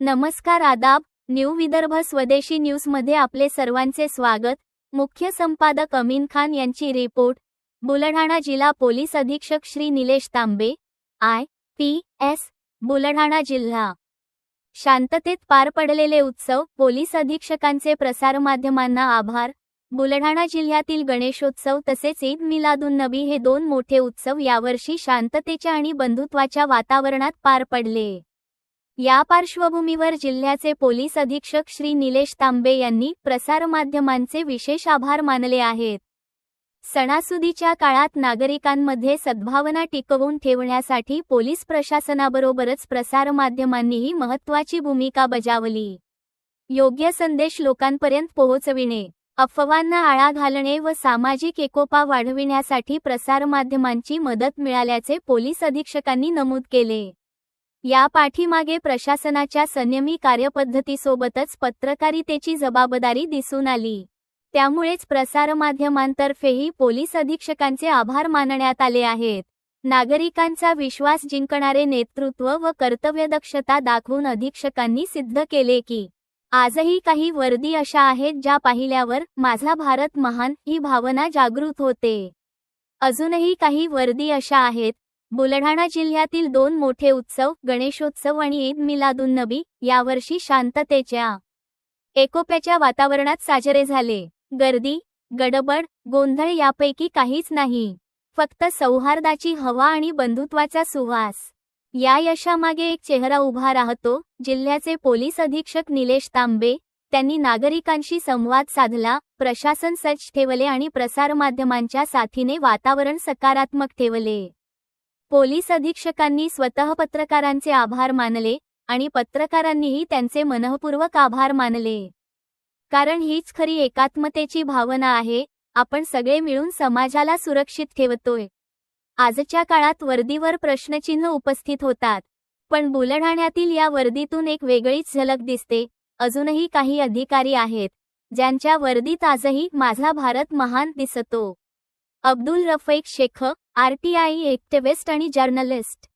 नमस्कार आदाब न्यू विदर्भ स्वदेशी न्यूजमध्ये आपले सर्वांचे स्वागत. मुख्य संपादक अमीन खान यांची रिपोर्ट. बुलढाणा जिल्हा पोलीस अधीक्षक Shri Nilesh Tambe I P S Buldhana जिल्हा. शांततेत पार पडलेले उत्सव पोलीस अधीक्षकांचे प्रसारमाध्यमांना आभार. बुलढाणा जिल्ह्यातील गणेशोत्सव तसेच ईद मिलादुन नबी हे दोन मोठे उत्सव यावर्षी शांततेच्या आणि बंधुत्वाच्या वातावरणात पार पडले. या पार्श्वभूमीवर जिल्ह्याचे पोलीस अधीक्षक श्री निलेश तांबे यांनी प्रसारमाध्यमांचे विशेष आभार मानले आहेत. सणासुदीच्या काळात नागरिकांमध्ये सद्भावना टिकवून ठेवण्यासाठी पोलीस प्रशासनाबरोबरच प्रसारमाध्यमांनीही महत्त्वाची भूमिका बजावली. योग्य संदेश लोकांपर्यंत पोहोचविणे अफवांना आळा घालणे व सामाजिक एकोपा वाढविण्यासाठी प्रसारमाध्यमांची मदत मिळाल्याचे पोलीस अधीक्षकांनी नमूद केले. या पाठीमागे प्रशासनाच्या संयमी कार्यपद्धतीसोबतच पत्रकारितेची जबाबदारी दिसून आली. त्यामुळेच प्रसारमाध्यमांतर्फेही पोलीस अधीक्षकांचे आभार मानण्यात आले आहेत. नागरिकांचा विश्वास जिंकणारे नेतृत्व व कर्तव्यदक्षता दाखवून अधीक्षकांनी सिद्ध केले की आजही काही वर्दी अशा आहेत ज्या पाहिल्यावर माझा भारत महान ही भावना जागृत होते. अजूनही काही वर्दी अशा आहेत. बुलढाणा जिल्ह्यातील दोन मोठे उत्सव गणेशोत्सव आणि ईद मिलादुन नबी यावर्षी शांततेच्या एकोप्याच्या वातावरणात साजरे झाले. गर्दी गडबड गोंधळ यापैकी काहीच नाही. फक्त सौहार्दाची हवा आणि बंधुत्वाचा सुवास. या यशामागे एक चेहरा उभा राहतो जिल्ह्याचे पोलीस अधीक्षक निलेश तांबे. त्यांनी नागरिकांशी संवाद साधला प्रशासन सज्ज ठेवले आणि प्रसारमाध्यमांच्या साथीने वातावरण सकारात्मक ठेवले. पोलीस अधीक्षकांनी स्वतः पत्रकारांचे आभार मानले आणि पत्रकारांनीही त्यांचे मनःपूर्वक आभार मानले. कारण हीच खरी एकात्मतेची भावना आहे आपण सगळे मिळून समाजाला सुरक्षित ठेवतोय. आजच्या काळात वर्दीवर प्रश्नचिन्ह उपस्थित होतात पण बुलढाण्यातील या वर्दीतून एक वेगळीच झलक दिसते अजूनही काही अधिकारी आहेत ज्यांच्या वर्दीत आजही माझा भारत महान दिसतो. अब्दुल रफैक शेख आरटीआय एक्टिव्हिस्ट आणि जर्नलिस्ट.